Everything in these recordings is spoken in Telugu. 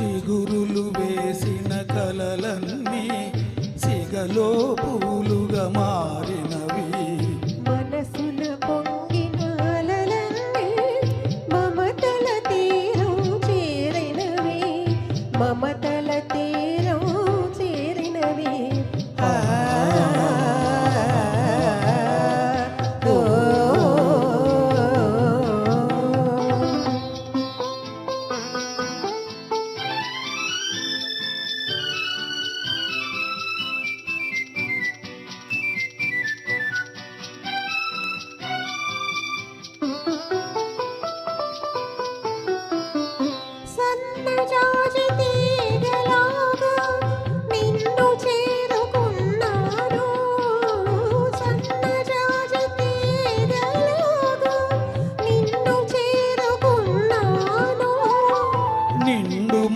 చిగురులు వేసిన కలలన్నీ సిగలో పూలుగా మారినవి. మనసున పొంగిన మమతల తీరం చేరినవి. మమ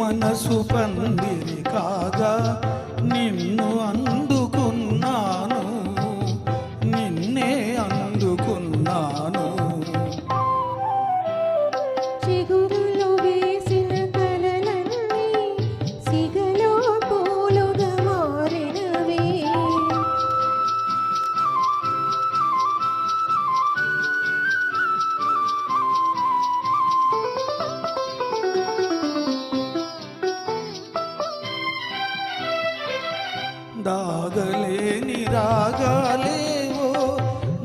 మనసు పందిరి కాగా నిన్ను అందుకున్నాను నిన్నే అందుకున్నాను. చిగురు దాగలేని రాగాలేవో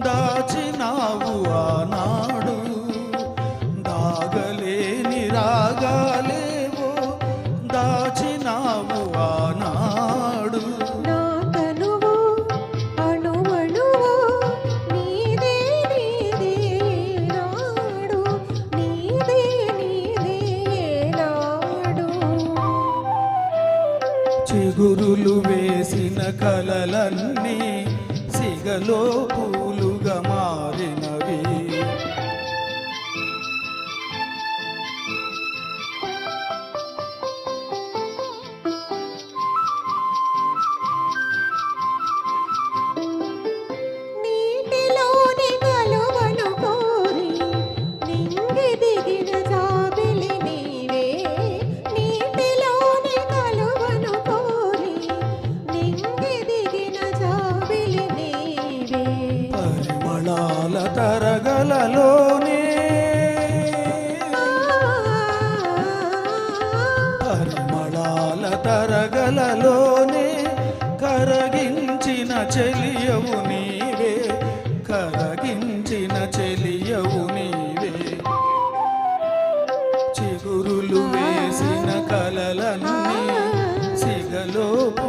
దాచినావు ఆనాడు. గురులు వేసిన కలలన్నీ సిగలో పూలుగా మారినవి. తరగలలోనే. పరిమళాల తరగలలోనే కరగించిన చెలియవు నీవే కరగించిన చెలియవు నీవే. చిగురులు వేసిన కలలన్నీ సిగలోపు